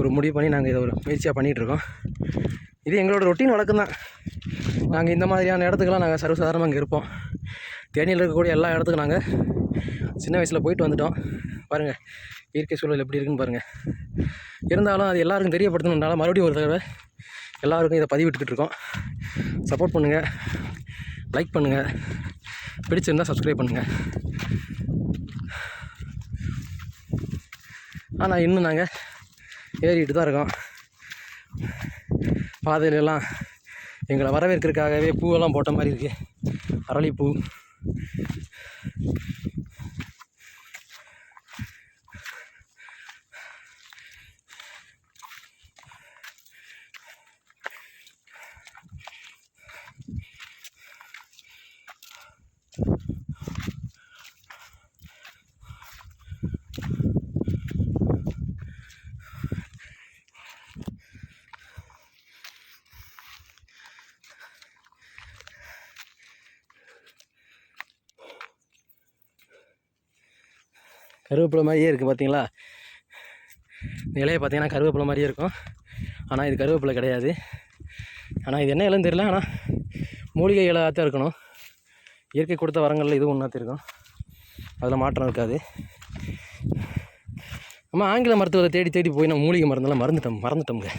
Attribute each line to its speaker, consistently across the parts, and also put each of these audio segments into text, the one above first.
Speaker 1: ஒரு முடிவு பண்ணி நாங்கள் இதை ஒரு முயற்சியாக பண்ணிகிட்ருக்கோம் இது எங்களோட ரொட்டீன் வழக்கம் தான் நாங்கள் இந்த மாதிரியான இடத்துக்கெல்லாம் நாங்கள் சர்வசாதாரணமாக இங்கே இருப்போம். தேனியில் இருக்கக்கூடிய எல்லா இடத்துக்கும் நாங்கள் சின்ன வயசில் போயிட்டு வந்துட்டோம். பாருங்கள் இயற்கை சூழல் எப்படி இருக்குன்னு பாருங்கள் இருந்தாலும் அது எல்லாருக்கும் தெரியப்படுத்தணுன்றனால மறுபடியும் ஒரு தடவை எல்லாருக்கும் இதை பதிவிட்டுக்கிட்டு இருக்கோம். சப்போர்ட் பண்ணுங்கள் லைக் பண்ணுங்கள் பிடிச்சிருந்தால் சப்ஸ்கிரைப் பண்ணுங்கள் ஆனால் இன்னும் நாங்கள் ஏறிட்டு தான் இருக்கோம். பாதையில எல்லாம் எங்களை வரவேற்கிறதுக்காகவே பூவெல்லாம் போட்ட மாதிரி இருக்குது அரளிப்பூ. கருவேப்பிலை மாதிரியே இருக்குது பார்த்தீங்களா? இந்த இலையை பார்த்தீங்கன்னா கருவேப்பிலை மாதிரியே இருக்கும். ஆனால் இது கருவேப்பிலை கிடையாது. ஆனால் இது என்ன இலைன்னு தெரியல. ஆனால் மூலிகை இலையாக தான் இருக்கணும். இயற்கை கொடுத்த வரங்களில் இது ஒன்றா இருக்கும். அதில் மாற்றம் இருக்காது. நம்ம ஆங்கில மருத்துவத்தை தேடி தேடி போய் நம்ம மூலிகை மருந்தெல்லாம் மறந்துட்டோம் மறந்துட்டோம்ங்க.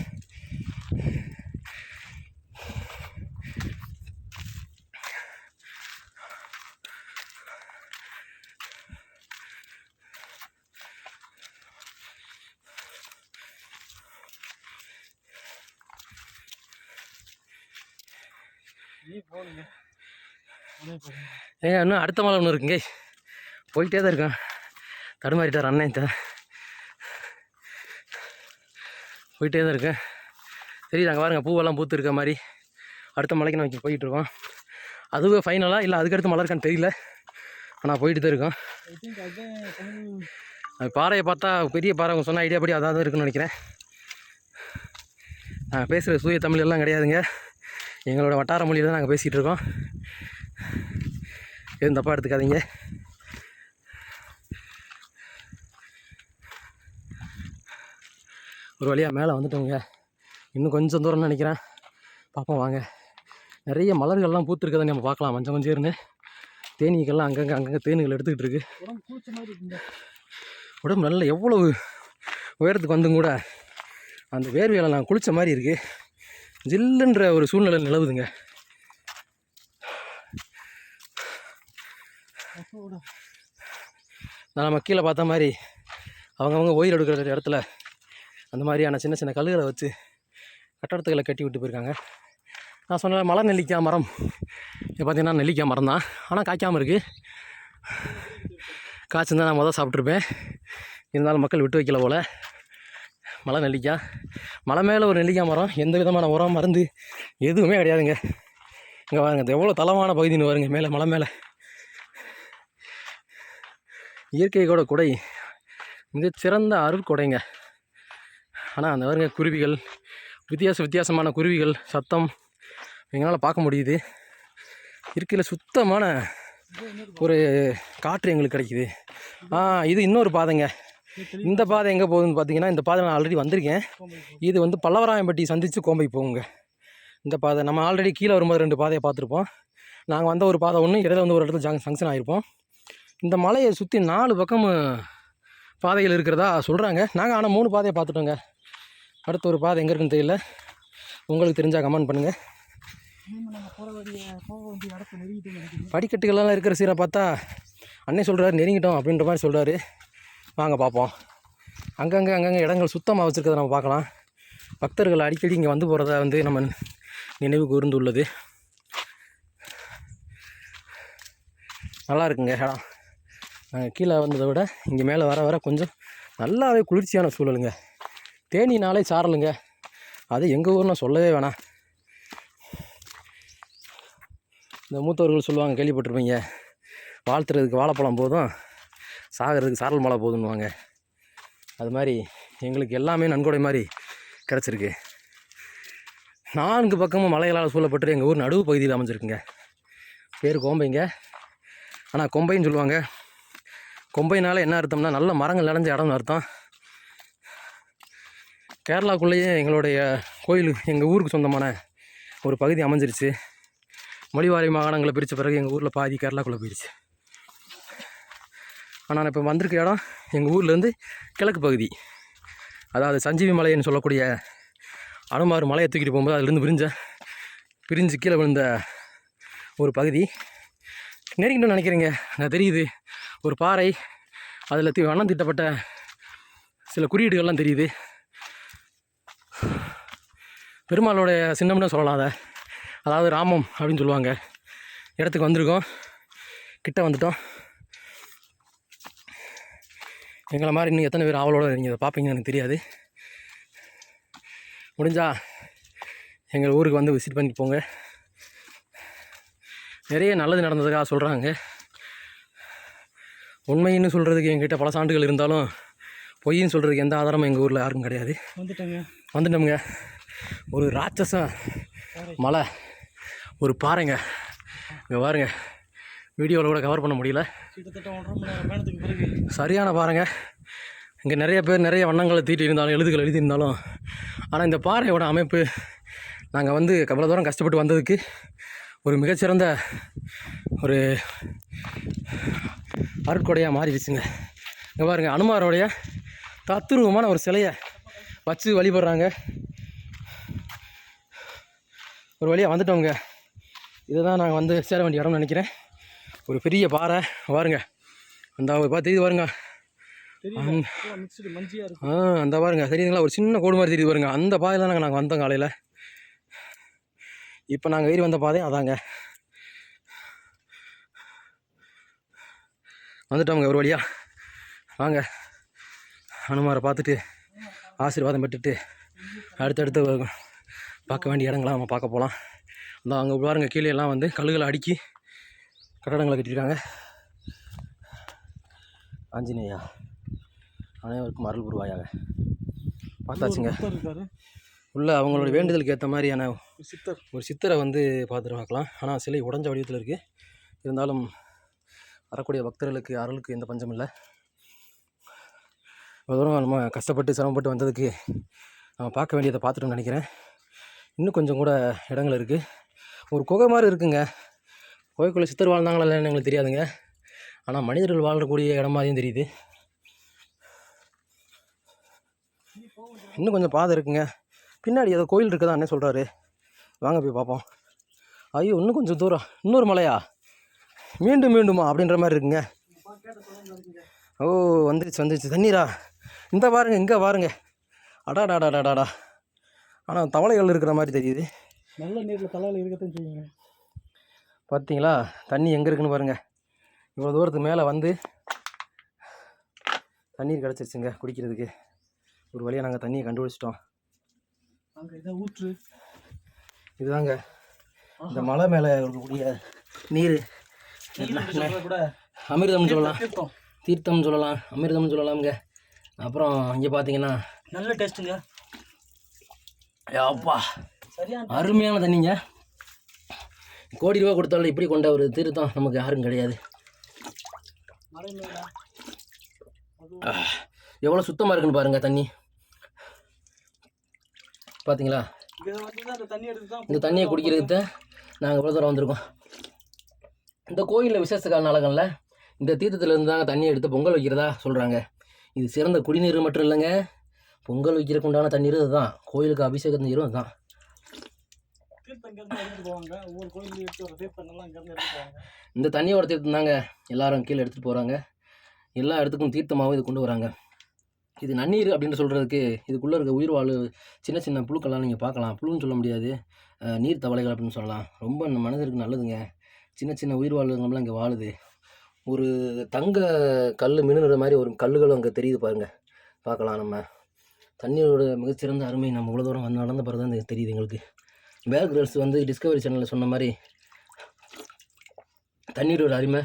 Speaker 1: ஏங்க இன்னும் அடுத்த மலை ஒன்று இருக்குங்க. போயிட்டே தான் இருக்கேன். தடுமாறிட்டார் அண்ணன் த போயிட்டே தான் இருக்கேன். சரி நாங்கள் பாருங்கள் பூவெல்லாம் பூத்து இருக்க மாதிரி. அடுத்த மலைக்கு நான் போயிட்டுருக்கோம் அதுவும் அதுவே ஃபைனலாக இல்லை அதுக்கடுத்து மலை இருக்கான்னு தெரியல. ஆனால் போயிட்டு தான் இருக்கோம். பாறையை பார்த்தா பெரிய பாறை அவங்க சொன்ன ஐடியா படி அதாக தான் இருக்குன்னு நினைக்கிறேன். நாங்கள் பேசுகிற சூய தமிழ் எல்லாம் கிடையாதுங்க. எங்களோட வட்டார மொழியில் தான் நாங்கள் பேசிகிட்டு இருக்கோம். எதுவும் தப்பாக எடுத்துக்காதீங்க. ஒரு வழியாக மேலே வந்துட்டோங்க. இன்னும் கொஞ்சம் தூரம் நினைக்கிறேன். பார்ப்போம் வாங்க. நிறைய மலர்கள்லாம் பூத்துருக்கதை நம்ம பார்க்கலாம். மஞ்சள் மஞ்சள்னு தேனீக்கெல்லாம் அங்கங்கே அங்கங்கே தேனீகள் எடுத்துக்கிட்டு இருக்கு.
Speaker 2: உடம்பு
Speaker 1: நல்ல எவ்வளவு உயரத்துக்கு வந்தும் கூட அந்த வேர்வையில் நான் குளித்த மாதிரி இருக்குது ஜில்லுன்ற ஒரு சூழ்நிலை நிலவுதுங்க
Speaker 2: பசுவோட
Speaker 1: நான் நம்ம கீழே பார்த்த மாதிரி அவங்கவுங்க ஓயில் எடுக்கிற இடத்துல அந்த மாதிரியான சின்ன சின்ன கல்லுகளை வச்சு கட்டடத்துக்களை கட்டி விட்டு போயிருக்காங்க. நான் சொன்ன மலை நெல்லிக்காய் மரம். இப்போ பார்த்தீங்கன்னா நெல்லிக்காய் மரம் தான். ஆனால் காய்க்காமல் இருக்குது காய்ச்சிருந்தா நான் முதல் சாப்பிட்ருப்பேன் இருந்தாலும் மக்கள் விட்டு வைக்கல போல். மலை நெல்லிக்காய். மலை மேலே ஒரு நெல்லிக்காய் மரம். எந்த விதமான உரம் மருந்து எதுவுமே கிடையாதுங்க. இங்கே பாருங்க எவ்வளோ தளமான பகுதின்னு வருங்க மேலே மலை மேலே. இயற்கையோட கூட குடை. மிகச்சிறந்த அருட்கொடைங்க ஆனால் அந்த வருங்க குருவிகள் வித்தியாச வித்தியாசமான குருவிகள் சத்தம் எங்களால் பார்க்க முடியுது. இருக்கையில் சுத்தமான ஒரு காற்று எங்களுக்கு கிடைக்குது. ஆ இது இன்னொரு பாதைங்க. இந்த பாதை எங்கே போகுதுன்னு பார்த்தீங்கன்னா இந்த பாதை நான் ஆல்ரெடி வந்திருக்கேன். இது வந்து பல்லவராயம்பட்டி சந்தித்து கோம்பை போகுங்க. இந்த பாதை நம்ம ஆல்ரெடி கீழே வரும்போது ரெண்டு பாதையை பார்த்துருப்போம். நாங்கள் வந்த ஒரு பாதை ஒன்று இடையில வந்து ஒரு இடத்துல ஜங் ஃபங்க்ஷன் ஆகிருப்போம் இந்த மலையை சுற்றி நாலு பக்கமும் பாதைகள் இருக்கிறதா சொல்கிறாங்க நாங்கள் ஆனால் மூணு பாதையை பார்த்துட்டோங்க. அடுத்த ஒரு பாதை எங்கே இருக்குன்னு தெரியல. உங்களுக்கு தெரிஞ்சால் கமெண்ட் பண்ணுங்கள் படிக்கட்டுகள்லாம் இருக்கிற சீரை பார்த்தா அன்னை சொல்கிறாரு நெருங்கிட்டோம் அப்படின்ற மாதிரி சொல்கிறாரு வாங்க பார்ப்போம். அங்கங்கே அங்கங்கே இடங்கள் சுத்தமாக வச்சுருக்கதை நம்ம பார்க்கலாம். பக்தர்கள் அடிக்கடி இங்கே வந்து போகிறத வந்து நம்ம நினைவு கூர்ந்துள்ளது. நல்லா இருக்குங்க இடம். கீழே வந்ததை விட இங்கே மேலே வர வர கொஞ்சம் நல்லாவே குளிர்ச்சியான சூழலுங்க. தேனினாலே சாரலுங்க. அது எங்கள் ஊர்னு சொல்லவே வேணாம். இந்த மூத்தவர்கள் சொல்லுவாங்க கேள்விப்பட்டிருப்பீங்க. வாழ்த்துறதுக்கு வாழைப்பழம் போதும் சாகிறதுக்கு சாரல் மழை போதும்னுவாங்க அது மாதிரி எங்களுக்கு எல்லாமே நன்கொடை மாதிரி கிடச்சிருக்கு. நான்கு பக்கமும் மலைகளால் சூழப்பட்டு எங்கள் ஊர் நடுவு பகுதியில் அமைஞ்சிருக்குங்க. பேர் கோம்பைங்க. ஆனால் கொம்பைன்னு சொல்லுவாங்க. கொம்பைனால் என்ன அர்த்தம்னா நல்ல மரங்கள் நிறைஞ்ச இடம்னு அர்த்தம். கேரளாக்குள்ளேயே எங்களுடைய கோயில் எங்கள் ஊருக்கு சொந்தமான ஒரு பகுதி அமைஞ்சிருச்சு. மொழிவாரி மாகாணங்களை பிரித்த பிறகு எங்கள் ஊரில் பாதி கேரளாக்குள்ளே போயிடுச்சு ஆனால் நான் இப்போ வந்திருக்க இடம் எங்கள் ஊர்லேருந்து கிழக்கு பகுதி. அதாவது சஞ்சீவி மலைன்னு சொல்லக்கூடிய அனுமார் மலையை தூக்கிட்டு போகும்போது அதுலேருந்து விரிஞ்ச பிரிஞ்சு கீழே விழுந்த ஒரு பகுதி. நெருங்கிட்டு நினைக்கிறீங்க. நான் தெரியுது. ஒரு பாறை அதில் வண்ணம் திட்டப்பட்ட சில குறியீடுகள்லாம் தெரியுது. பெருமாளுடைய சின்னம்னு சொல்லலாம் அதை. அதாவது ராமம் அப்படின்னு சொல்லுவாங்க. இடத்துக்கு வந்திருக்கோம். கிட்ட வந்துட்டோம். எங்களை மாதிரி இன்னும் எத்தனை பேர் ஆவலோடு நீங்கள் இதை பார்ப்பீங்கன்னு எனக்கு தெரியாது. முடிஞ்சா எங்கள் ஊருக்கு வந்து விசிட் பண்ணி போங்க. நிறைய நல்லது நடந்ததுக்காக சொல்கிறாங்க உண்மைன்னு சொல்கிறதுக்கு எங்கிட்ட பல சான்றுகள் இருந்தாலும் பொய்ன்னு சொல்கிறதுக்கு எந்த ஆதாரமும் எங்கள் ஊரில் யாருக்கும் கிடையாது.
Speaker 2: வந்துட்டேங்க.
Speaker 1: வந்துட்டோமுங்க. ஒரு ராட்சச மலை ஒரு பாறைங்க. இங்கே பாருங்க. வீடியோவில் கூட கவர் பண்ண முடியல. சரியான பாருங்க இங்கே நிறைய பேர் நிறைய வண்ணங்களை தீட்டி இருந்தாலும் எழுதுகள் எழுதியிருந்தாலும் ஆனால் இந்த பாறையோட அமைப்பு நாங்கள் வந்து இவ்வளோ தூரம் கஷ்டப்பட்டு வந்ததுக்கு ஒரு மிகச்சிறந்த ஒரு அருட்கொடையாக மாறிடுச்சுங்க. இங்கே பாருங்கள் அனுமாரோடைய தத்துருவமான ஒரு சிலையை வச்சு வழிபடுறாங்க. ஒரு வழியாக வந்துட்டோங்க இதுதான் நாங்கள் வந்து சேர வேண்டிய இடம்னு நினைக்கிறேன். ஒரு பெரிய பாறை பாருங்க. அந்த பார்த்து இது பாருங்க. ஆ அந்த பாருங்க தெரியுதுங்களா? ஒரு சின்ன கோடு மாதிரி தெரியுது பாருங்க. அந்த பாதையில் தாங்க நாங்கள் வந்தோம் காலையில். இப்போ நாங்கள் ஏறி வந்த பாதை அதாங்க. வந்துட்டோங்க ஒரு வழியா. வாங்க. ஹனுமாரை பார்த்துட்டு ஆசீர்வாதம் பெற்றுட்டு அடுத்தடுத்து பார்க்க வேண்டிய இடங்களா நம்ம பார்க்க போகலாம் அந்த அங்கே பாருங்க கீழே எல்லாம் வந்து கல்லுகளை அடுக்கி கட்டடங்களை கட்டியிருக்காங்க. ஆஞ்சநேயா அனைவருக்கும் அருள் புரிவாயாக. பார்த்தாச்சுங்க. உள்ள அவங்களோட வேண்டுதலுக்கு ஏற்ற மாதிரியான
Speaker 2: ஒரு சித்தர்.
Speaker 1: ஒரு சித்தரை வந்து பார்த்துட்டு பார்க்கலாம். ஆனால் சிலை உடஞ்ச வடிவத்தில் இருக்குது இருந்தாலும் வரக்கூடிய பக்தர்களுக்கு அருளுக்கு எந்த பஞ்சம் இல்லை. இவ்வளோ தூரம் நம்ம கஷ்டப்பட்டு சிரமப்பட்டு வந்ததுக்கு நம்ம பார்க்க வேண்டியதை பார்த்துட்டோம்னு நினைக்கிறேன். இன்னும் கொஞ்சம் கூட இடங்கள் இருக்குது ஒரு குகை மாதிரி இருக்குங்க. குகைக்குள்ளே சித்தர் வாழ்ந்தாங்களா இல்லைன்னு எங்களுக்கு தெரியாதுங்க. ஆனால் மனிதர்கள் வாழக்கூடிய இடம் மாதிரியும் தெரியுது. இன்னும் கொஞ்சம் பாதை இருக்குங்க. பின்னாடி ஏதோ கோயில் இருக்குதா அண்ணே சொல்கிறாரு வாங்க போய் பார்ப்போம். ஐயோ இன்னும் கொஞ்சம் தூரம். இன்னொரு மலையா? மீண்டும் மீண்டுமா அப்படின்ற மாதிரி இருக்குங்க. ஓ வந்துருச்சு வந்துருச்சு. தண்ணீரா? இந்த பாருங்க இங்கே பாருங்க. அடாடாடாடாடா ஆனால் தவளைகள் இருக்கிற மாதிரி தெரியுது.
Speaker 2: நல்ல நீரில் தலையில் இருக்கத்தான் செய்யுங்க.
Speaker 1: பார்த்தீங்களா தண்ணி எங்கே இருக்குன்னு பாருங்கள் இவ்வளோ தூரத்துக்கு மேலே வந்து தண்ணீர் கிடச்சிருச்சுங்க குடிக்கிறதுக்கு. ஒரு வழியாக நாங்கள் தண்ணியை கண்டுபிடிச்சிட்டோம்.
Speaker 2: அங்கே இதை ஊற்று.
Speaker 1: இதுதாங்க. இந்த மலை மேலே இருக்கக்கூடிய நீர். அமிர்தம்னு சொல்லலாம்.
Speaker 2: தீர்த்தம்
Speaker 1: தீர்த்தம்னு சொல்லலாம் அமிர்தம்னு சொல்லலாம்ங்க. அப்புறம் இங்கே பார்த்தீங்கன்னா
Speaker 2: நல்ல டேஸ்ட்டுங்க
Speaker 1: அப்பா அருமையான தண்ணிங்க. கோடி ரூபா கொடுத்தாலும் இப்படி கொண்ட ஒரு தீர்த்தம் நமக்கு யாரும் கிடையாது. எவ்வளோ சுத்தமாக இருக்குன்னு பாருங்கள் தண்ணி. பார்த்தீங்களா இந்த தண்ணியை குடிக்கிறதுக்கு நாங்கள் இவ்வளோ தூரம் வந்திருக்கோம். இந்த கோயிலில் விசேஷ கால நாளங்களில் இந்த தீர்த்தத்துலேருந்து தாங்க தண்ணியை எடுத்து பொங்கல் வைக்கிறதா சொல்கிறாங்க இது சிறந்த குடிநீர் மட்டும் இல்லைங்க. பொங்கல் வைக்கிறதுக்கு உண்டான தண்ணீர் அதுதான் கோயிலுக்கு அபிஷேக நீரும்
Speaker 2: அதுதான்
Speaker 1: இந்த தண்ணியோட தீர்த்தம் தாங்க எல்லாரும் கீழே எடுத்துகிட்டு போகிறாங்க எல்லா இடத்துக்கும் தீர்த்தமாகவும் இது கொண்டு வராங்க. இது நன்னீர் அப்படின்னு சொல்கிறதுக்கு இதுக்குள்ளே இருக்க உயிர் வாழ் சின்ன சின்ன புழுக்கள்லாம் நீங்கள் பார்க்கலாம். புழுன்னு சொல்ல முடியாது. நீர் தவளைகள் அப்படின்னு சொல்லலாம். ரொம்ப மனதிற்கு நல்லதுங்க. சின்ன சின்ன உயிர் வாழ்கள்லாம் இங்கே வாழுது. ஒரு தங்க கல் மினுற மாதிரி ஒரு கல்லுகள் அங்கே தெரியுது பாருங்கள் பார்க்கலாம் நம்ம. தண்ணியோட மிகச்சிறந்த அருமை நம்ம இவ்வளோ தூரம் வந்து நடந்த பிறகு தான் தெரியுது எங்களுக்கு. பேர் கேர்ள்ஸ் வந்து டிஸ்கவரி சேனலில் சொன்ன மாதிரி தண்ணீரோட அருமை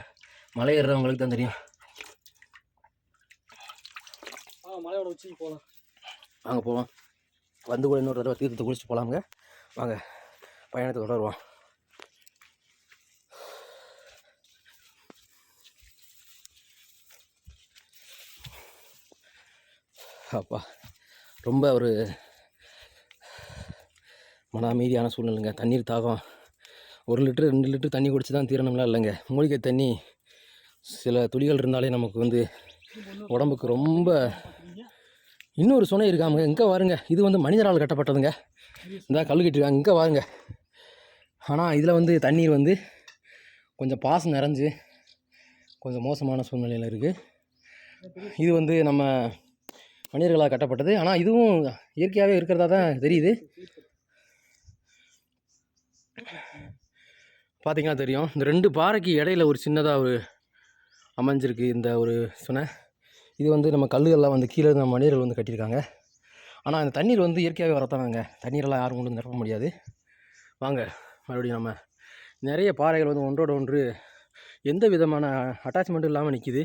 Speaker 1: மலை ஏறுறவங்களுக்கு தான் தெரியும்.
Speaker 2: மலையோட உச்சிக்கு போகலாம்
Speaker 1: வாங்க போகலாம் வந்து கூட இன்னொரு தடவை தீர்த்தத்தை குளிச்சுட்டு போகலாமுங்க வாங்க பயணத்தை தொடருவோம். அப்பா. ரொம்ப ஒரு மன அமைதியான சூழ்நிலைங்க. தண்ணீர் தாகம். ஒரு லிட்டர் ரெண்டு லிட்டர் தண்ணி குடிச்சு தான் தீரணும்லாம் இல்லைங்க. மூலிகை தண்ணி சில துளிகள் இருந்தாலே நமக்கு வந்து உடம்புக்கு ரொம்ப இன்னொரு சுனை இருக்காமுங்க. இங்கே வாருங்க. இது வந்து மனிதரால் கட்டப்பட்டதுங்க. இந்த கல் கட்டிருக்காங்க. இங்கே வாருங்க. ஆனால் இதில் வந்து தண்ணீர் வந்து கொஞ்சம் பாசம் நிறைஞ்சு கொஞ்சம் மோசமான சூழ்நிலையில் இருக்குது இது வந்து நம்ம மனிதர்களால் கட்டப்பட்டது. ஆனால் இதுவும் இயற்கையாகவே இருக்கிறதா தான் தெரியுது. பார்த்தீங்கன்னா தெரியும். இந்த ரெண்டு பாறைக்கு இடையில ஒரு சின்னதாக ஒரு அமைஞ்சிருக்கு இந்த ஒரு சுனை. இது வந்து நம்ம கல்லுகள்லாம் வந்து கீழே நம்ம மனிதர்கள் வந்து கட்டியிருக்காங்க. ஆனால் அந்த தண்ணீர் வந்து இயற்கையாகவே வரத்தானாங்க தண்ணீரெல்லாம் யாரும் கொண்டு நிரப்ப முடியாது. வாங்க மறுபடியும் நம்ம நிறைய பாறைகள் வந்து ஒன்றோட ஒன்று எந்த விதமான அட்டாச்மெண்ட்டும் இல்லாமல் நிற்கிது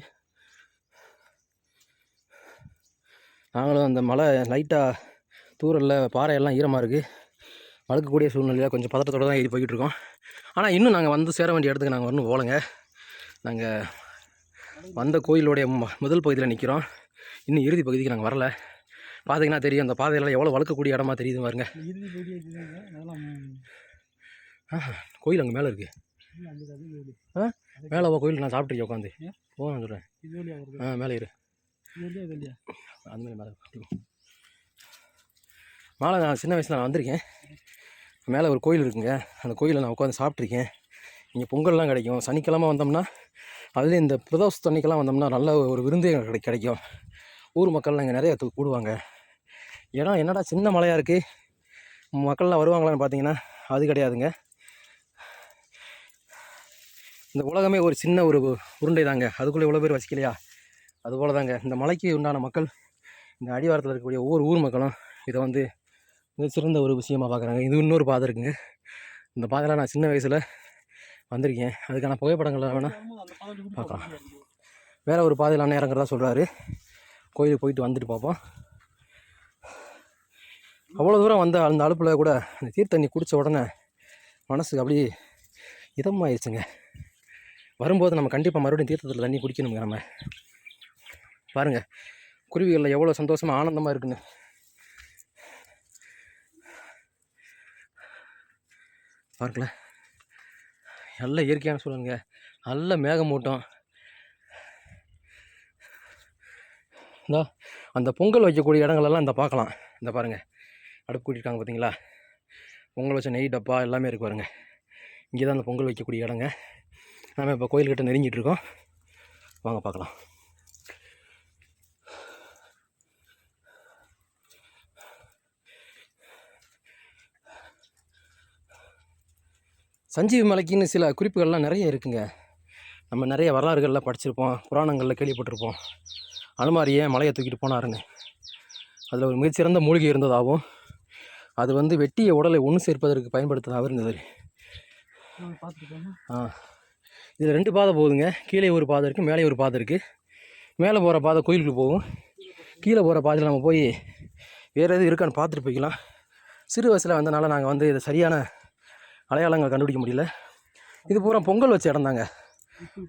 Speaker 1: நாங்களும் அந்த மலை லைட்டாக தூரலில் பாறையெல்லாம் ஈரமாக இருக்குது வளர்க்கக்கூடிய சூழ்நிலையில் கொஞ்சம் பதட்டத்தோடு தான் ஏறி போய்கிட்டு இருக்கோம் ஆனால் இன்னும் நாங்கள் வந்து சேர வேண்டிய இடத்துக்கு நாங்கள் வரணும் போகலங்க. நாங்கள் வந்த கோயிலுடைய ம- முதல் பகுதியில் நிற்கிறோம் இன்னும் இறுதி பகுதிக்கு நாங்கள் வரல. பார்த்தீங்கன்னா தெரியும் அந்த பாதையெல்லாம் எவ்வளோ வளர்க்கக்கூடிய இடமா தெரியுது பாருங்க. கோயில் அங்கே மேலே இருக்குது
Speaker 2: இது
Speaker 1: மேலே கோயில் நான் சாப்பிட்ருக்கேன் உட்காந்து? ஓ நான் சொல்கிறேன் ஆ மேலே இரு
Speaker 2: இது
Speaker 1: அந்த மாதிரி மேலே மேலே நான் சின்ன வயசில் நான் வந்திருக்கேன். மேலே ஒரு கோயில் இருக்குங்க. அந்த கோயிலில் நான் உட்காந்து சாப்பிட்ருக்கேன் இங்கே பொங்கல்லாம் கிடைக்கும். சனிக்கிழமை வந்தோம்னா அதுலேயும் இந்த பிரதோஷ தண்ணிக்கெல்லாம் வந்தோம்னா நல்ல ஒரு விருந்தே கிடை கிடைக்கும். ஊர் மக்கள்லாம் இங்கே நிறைய கூடுவாங்க. இடம் என்னடா சின்ன மலையாக இருக்குது மக்கள்லாம் வருவாங்களான்னு பார்த்தீங்கன்னா அது கிடையாதுங்க. இந்த உலகமே ஒரு சின்ன ஒரு உருண்டை தாங்க அதுக்குள்ளே இவ்வளோ பேர் வசிக்கலையா? அதுபோல் தாங்க இந்த மலைக்கு உண்டான மக்கள் இந்த அடிவாரத்தில் இருக்கக்கூடிய ஒவ்வொரு ஊர் மக்களும் இதை வந்து மிக சிறந்த ஒரு விஷயமாக பார்க்குறாங்க இது இன்னொரு பாதை இருக்குங்க. இந்த பாதையில் நான் சின்ன வயசில் வந்திருக்கேன். அதுக்கான புகைப்படங்கள் வேணால் பார்க்கலாம். வேறு ஒரு பாதையில் அண்ணன் இறங்குறதா சொல்கிறாரு கோயிலுக்கு போயிட்டு வந்துட்டு பார்ப்போம் அவ்வளோ தூரம் வந்த அந்த அலுப்பில் கூட அந்த தீர்த்தண்ணி குடித்த உடனே மனசுக்கு அப்படியே இதமாயிருச்சுங்க. வரும்போது நம்ம கண்டிப்பாக மறுபடியும் தீர்த்தத்தில் தண்ணி குடிக்கணுங்க நம்ம. பாருங்கள் குருவிகளில் எவ்வளோ சந்தோஷமாக ஆனந்தமாக இருக்குன்னு. பார்க்கல நல்ல இயற்கையான சூழலுங்க. நல்ல மேகமூட்டம். இந்தா அந்த பொங்கல் வைக்கக்கூடிய இடங்களெல்லாம் இந்த பார்க்கலாம். இந்த பாருங்கள் அடுப்பு கூட்டியிருக்காங்க பார்த்தீங்களா? பொங்கல் வச்ச நெய் டப்பா எல்லாமே இருக்கு பாருங்க. இங்கே தான் அந்த பொங்கல் வைக்கக்கூடிய இடங்க. நாம் இப்போ கோயில்கிட்ட நெருங்கிட்டு இருக்கோம். வாங்க பார்க்கலாம். சஞ்சீவி மலைக்குன்னு சில குறிப்புகள்லாம் நிறைய இருக்குங்க. நம்ம நிறைய வரலாறுகளில் படிச்சிருப்போம் புராணங்களில் கேள்விப்பட்டிருப்போம். அனுமாரியே மலையை தூக்கிட்டு போனாருன்னு. அதில் ஒரு மிகச்சிறந்த மூலிகை இருந்ததாகவும் அது வந்து வெட்டிய உடலை ஒன்று சேர்ப்பதற்கு பயன்படுத்துவதாக இருந்தது. ஆ. இதில் ரெண்டு பாதை போகுதுங்க. கீழே ஒரு பாதை இருக்குது மேலே ஒரு பாதை இருக்குது மேலே போகிற பாதை கோயிலுக்கு போகும். கீழே போகிற பாதையில் நம்ம போய் வேறு எதுவும் இருக்கான்னு பார்த்துட்டு போய்க்கலாம். சிறு வயசில் வந்தனால நாங்கள் வந்து இது சரியான அடையாளங்கள் கண்டுபிடிக்க முடியல. இது பூரா பொங்கல் வச்ச இடம் தாங்க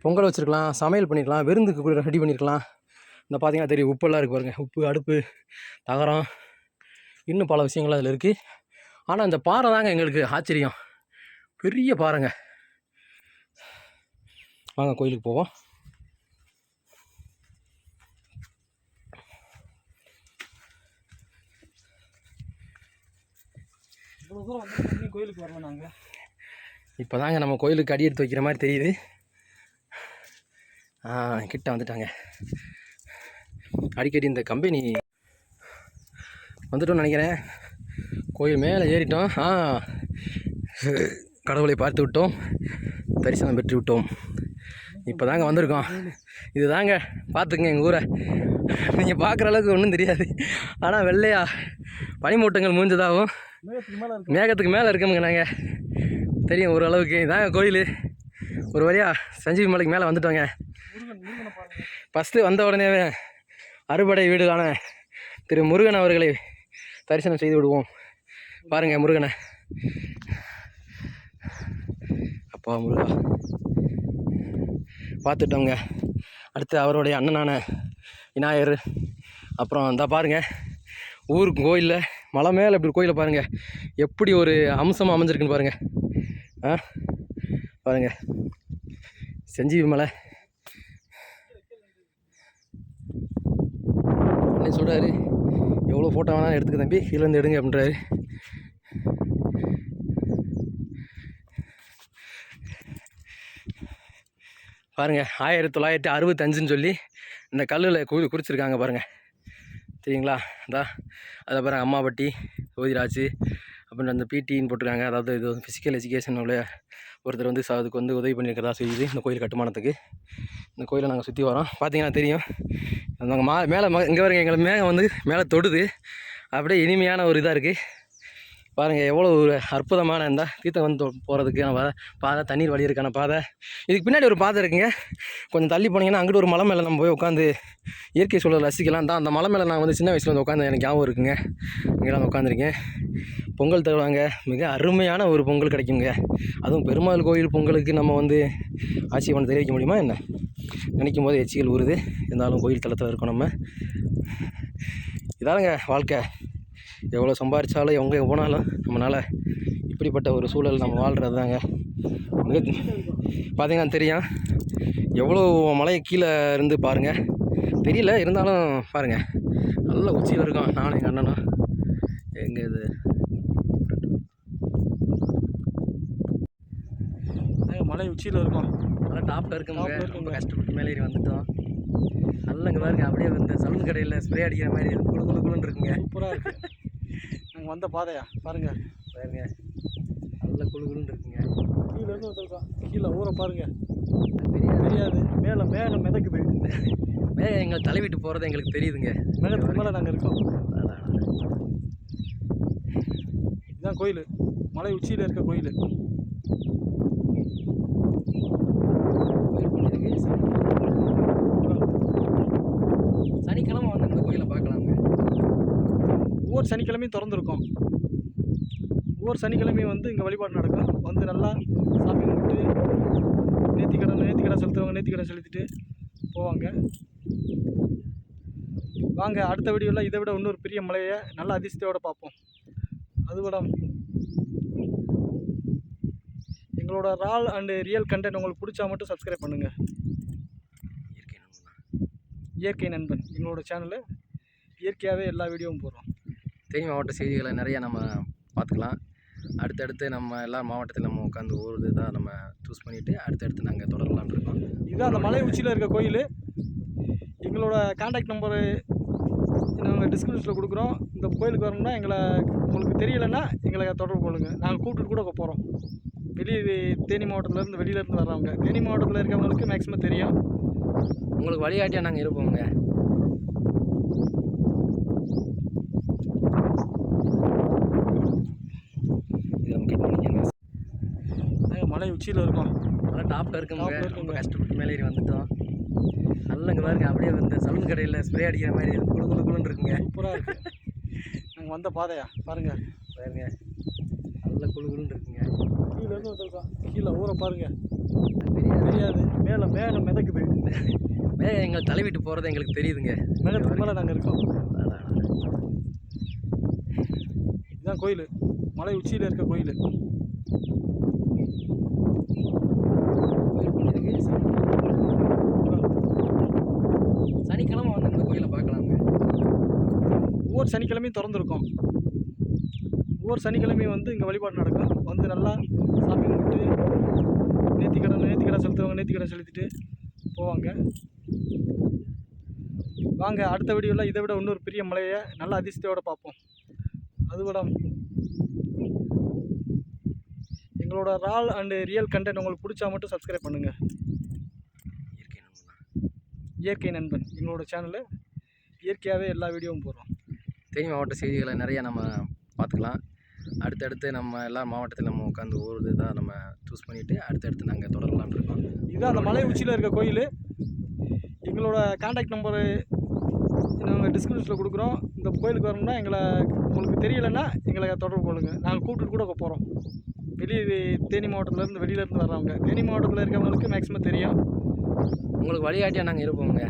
Speaker 1: பொங்கல் வச்சுருக்கலாம் சமையல் பண்ணிருக்கலாம் விருந்துக்கு கூட ரெடி பண்ணியிருக்கலாம் இந்த பார்த்தீங்கன்னா தெரியும் உப்பெல்லாம் இருக்குது பாருங்கள் உப்பு அடுப்பு தகரம். இன்னும் பல விஷயங்கள் அதில் இருக்குது ஆனால் இந்த பாறை தாங்க எங்களுக்கு ஆச்சரியம். பெரிய பாறைங்க. வாங்க கோயிலுக்கு போவோம்.
Speaker 2: இவ்வளோ தூரம் வந்து கோயிலுக்கு வரலாம் நாங்கள்
Speaker 1: இப்போ தாங்க நம்ம கோயிலுக்கு அடி எடுத்து வைக்கிற மாதிரி தெரியுது. ஆ கிட்ட வந்துட்டாங்க. அடிக்கடி இந்த கம்பெனி வந்துட்டோம்னு நினைக்கிறேன். கோயில் மேலே ஏறிட்டோம். ஆ கடவுளை பார்த்து விட்டோம். தரிசனம் பெற்று விட்டோம். இப்போ தாங்க வந்திருக்கோம். இது தாங்க பார்த்துக்குங்க எங்கள் ஊரை. நீங்கள் பார்க்குற அளவுக்கு ஒன்றும் தெரியாது. ஆனால் வெள்ளையா பனிமூட்டங்கள் மூஞ்சதாகவும்
Speaker 2: மேகத்துக்கு மேலே இருக்கு
Speaker 1: மேகத்துக்கு மேலே இருக்கோமுங்க நாங்கள் தெரியும் ஓரளவுக்கு. இதான் கோயில். ஒரு வழியாக சஞ்சீவி மலைக்கு மேலே வந்துட்டோங்க. ஃபஸ்ட்டு வந்த உடனே அறுபடை வீடுகான திரு முருகன் அவர்களை தரிசனம் செய்து விடுவோம். பாருங்கள் முருகனை. அப்பா முருகா. பார்த்துட்டோங்க. அடுத்து அவருடைய அண்ணனான விநாயகர். அப்புறம் இந்த பாருங்கள் ஊர் கோயிலில் மலை மேலே இப்படி கோயிலை பாருங்கள் எப்படி ஒரு அம்சமாக அமைஞ்சிருக்குன்னு பாருங்கள் ஆ பாருங்கள் செஞ்சீவி மலை என்ன சொல்கிறாரு எவ்வளோ ஃபோட்டோ வேணாலும் எடுத்துக்க தம்பி கீழேருந்து எடுங்க அப்படின்றாரு. பாருங்கள் ஆயிரத்தி தொள்ளாயிரத்தி அறுபத்தஞ்சுன்னு சொல்லி இந்த கல்லில் குறி குறிச்சிருக்காங்க பாருங்கள் சரிங்களா அதான் அதை பாருங்கள் அம்மாபட்டி ஜோதிராஜ் அப்புறம் அந்த பிடின்னு போட்டிருக்காங்க. அதாவது இது வந்து ஃபிசிக்கல் எஜுகேஷன் உள்ள ஒருத்தர் வந்து அதுக்கு வந்து உதவி பண்ணியிருக்கிறதா செய்யுது இந்த கோயில் கட்டுமானத்துக்கு. இந்த கோயிலை நாங்கள் சுற்றி வரோம். பார்த்தீங்கன்னா தெரியும். நாங்கள் மா மேலே இங்கே வரைக்கும் எங்களை மேகம் வந்து மேலே தொடுது. அப்படியே இனிமையான ஒரு இதாக இருக்குது பாருங்கள் எவ்வளோ ஒரு அற்புதமான இந்த தீர்த்தம் வந்து போகிறதுக்கான பாதை பாதை தண்ணீர் வழி இருக்கான பாதை. இதுக்கு பின்னாடி ஒரு பாதை இருக்குங்க. கொஞ்சம் தள்ளி போனீங்கன்னா அங்கிட்டு ஒரு மலை மேலே நம்ம போய் உட்காந்து இயற்கை சூழல் ரசிக்கலாம். தான் அந்த மலை மேலே நான் வந்து சின்ன வயசில் வந்து உட்காந்து எனக்கு ஞாபகம் இருக்குங்க. இங்கே நான் உட்காந்துருக்கேன் பொங்கல் தருவாங்க மிக அருமையான ஒரு பொங்கல் கிடைக்குங்க. அதுவும் பெருமாள் கோயில் பொங்கலுக்கு நம்ம வந்து ஆட்சி பண்ண தெரிவிக்க முடியுமா என்ன? நினைக்கும் போது எச்சிகள் ஊறுது. இருந்தாலும் கோயில் தளத்தில் இருக்கோம் நம்ம. இதானுங்க வாழ்க்கை. எவ்வளோ சம்பாரிச்சாலும் எங்கே போனாலும் நம்மளால் இப்படிப்பட்ட ஒரு சூழல் நம்ம வாழ்கிறது தாங்க. மிக பார்த்தீங்கன்னா தெரியும். எவ்வளோ மலை கீழே இருந்து பாருங்கள் தெரியல இருந்தாலும் பாருங்கள் நல்ல உச்சியில் இருக்கோம் நானும் எங்கள் அண்ணனும். எங்கே இது?
Speaker 2: மலை உச்சியில் இருக்கோம்.
Speaker 1: நல்லா டாப்பில்
Speaker 2: ல
Speaker 1: ரொம்ப. கஷ்டப்பட்டு மேலே ஏறி வந்துட்டோம். நல்லங்க பாருங்க. அப்படியே வந்து சலூன் கடையில் ஸ்ப்ரே அடிக்கிற மாதிரி குளு குளு குளுன்னு இருக்குங்க.
Speaker 2: சூப்பராக இருக்கு. நாங்கள் வந்த பாதையா? பாருங்க.
Speaker 1: பாருங்க. நல்ல குளு குளுன்னு இருக்குங்க.
Speaker 2: கீழே இருந்து வந்திருக்கோம் கீழே ஊரை பாருங்க.
Speaker 1: தெரியாது.
Speaker 2: தெரியாது. மேலே மேலே மிதக்குது
Speaker 1: மேலே எங்களை தலைவிட்டு போகிறது எங்களுக்கு தெரியுதுங்க.
Speaker 2: மேகத்துக்கு மேலே நாங்கள் இருக்கோம். இதுதான் கோயில். மலை உச்சியில் இருக்க கோயில்
Speaker 1: கோயில் பண்ணிருக்கு. சனிக்கிழமை வந்து இந்த கோயிலை பார்க்கலாங்க
Speaker 2: ஒவ்வொரு சனிக்கிழமையும் திறந்துருக்கோம். ஒவ்வொரு சனிக்கிழமையும் வந்து இங்கே வழிபாடு நடக்கும். வந்து நல்லா சாமி கும்பிட்டு நேர்த்திக்கடன் நேர்த்திக்கடன் செலுத்துறவங்க நேர்த்திக்கடன் செலுத்திட்டு போவாங்க. வாங்க அடுத்த வீடியோவில் இதை விட இன்னொரு பெரிய மலையை நல்ல அதிசயத்தோடு பார்ப்போம். அது விட எங்களோட ரால் அண்டு ரியல் கண்டென்ட் உங்களுக்கு பிடிச்சா மட்டும் சப்ஸ்கிரைப் பண்ணுங்கள்
Speaker 1: இயற்கை நண்பனா.
Speaker 2: இயற்கை நண்பன். எங்களோட சேனலில் இயற்கையாகவே எல்லா வீடியோவும் போடுறோம்.
Speaker 1: தேனி மாவட்ட செய்திகளை நிறைய நம்ம பார்த்துக்கலாம். அடுத்தடுத்து நம்ம எல்லா மாவட்டத்தில் நம்ம உட்காந்து ஊர் தான் நம்ம சூஸ் பண்ணிவிட்டு அடுத்தடுத்து நாங்கள் தொடரலாம்னு இருக்கோம்.
Speaker 2: இதுதான் அந்த மலை உச்சியில் இருக்க கோயில். எங்களோட காண்டாக்ட் நம்பரு நாங்கள் டிஸ்கிரிப்ஷனில் கொடுக்குறோம். இந்த கோயிலுக்கு வரணும்னா எங்களை உங்களுக்கு தெரியலைன்னா எங்களை தொடர்பு கொள்ளுங்க. நாங்கள் கூப்பிட்டு கூட போகிறோம் வெளி தேனி மாவட்டத்துலேருந்து வெளியிலேருந்து வர்றவங்க. தேனி மாவட்டத்தில் இருக்கவங்களுக்கு மேக்ஸிமம் தெரியும்.
Speaker 1: உங்களுக்கு வழிகாட்டியாக நாங்கள் இருப்போங்க இது நம்ம கட் பண்ணிக்கங்க
Speaker 2: நாங்கள் மலை உச்சியில் இருக்கோம்.
Speaker 1: நல்லா டாப்பில்
Speaker 2: ல
Speaker 1: ரொம்ப. கஷ்டப்பட்டு மேலே ஏறி வந்துட்டோம். நல்லங்க பாருங்க அப்படியே வந்து சலூன் கடையில் ஸ்ப்ரே அடிக்கிற மாதிரி குளு குளு குளுன்னு இருக்குங்க.
Speaker 2: சூப்பராக இருக்குது நாங்கள் வந்த பாதையா? பாருங்கள்
Speaker 1: பாருங்க. நல்ல குளு குளுன்னு இருக்குங்க.
Speaker 2: கீழே இருந்து வந்திருக்கோம் கீழே ஊரை பாருங்கள்
Speaker 1: தெரியாது.
Speaker 2: தெரியாது. மேலே மேலே மிதக்குது.
Speaker 1: மேலே எங்களை தலைவிட்டு போகிறது எங்களுக்கு தெரியுதுங்க.
Speaker 2: மேகத்துக்கு மேலே நாங்கள் இருக்கோம்.
Speaker 1: அதான்.
Speaker 2: இதுதான் கோயில். மலை உச்சியில் இருக்க கோயில்
Speaker 1: பண்ணியிருக்கு. சனிக்கிழமை வந்து இந்த கோயிலை பார்க்கலாங்க
Speaker 2: ஒவ்வொரு சனிக்கிழமையும் திறந்துருக்கோம். ஒவ்வொரு சனிக்கிழமையும் வந்து இங்கே வழிபாடு நடக்கும். வந்து நல்லா சாமி கும்பிட்டு நேர்த்திக்கடன் நேர்த்திக்கடன் செலுத்துறவங்க நேர்த்திக்கடன் செலுத்திட்டு போவாங்க. வாங்க அடுத்த வீடியோவில் இதை விட இன்னொரு பெரிய மலையை நல்ல அதிசயத்தோடு பார்ப்போம். அது விட எங்களோட ரால் அண்டு ரியல் கண்டென்ட் உங்களுக்கு பிடிச்சா மட்டும் சப்ஸ்கிரைப் பண்ணுங்கள். இயற்கை நண்பன்? எங்களோட சேனலில் இயற்கையாகவே எல்லா வீடியோவும் போடுறோம்.
Speaker 1: தேனி மாவட்ட செய்திகளை நிறைய நம்ம பார்த்துக்கலாம். அடுத்தடுத்து நம்ம எல்லா மாவட்டத்தில் நம்ம உட்காந்து ஊர் தான் நம்ம சூஸ் பண்ணிவிட்டு அடுத்தடுத்து நாங்கள் தொடரலாம்னு இருக்கோம்.
Speaker 2: இதுதான் அந்த மலை உச்சியில் இருக்க கோயில். எங்களோட காண்டாக்ட் நம்பரு நாங்கள் டிஸ்கிரிப்ஷனில் கொடுக்குறோம். இந்த கோயிலுக்கு வரணும்னா எங்களை உங்களுக்கு தெரியலைன்னா எங்களை தொடர்பு கொள்ளுங்க. நாங்கள் கூப்பிட்டு கூட போகிறோம் வெளி தேனி மாவட்டத்துலேருந்து வெளியிலேருந்து வர்றவங்க. தேனி மாவட்டத்தில் இருக்கவங்களுக்கு மேக்ஸிமம் தெரியும்.
Speaker 1: உங்களுக்கு வழிகாட்டியாக நாங்கள் இருப்போங்க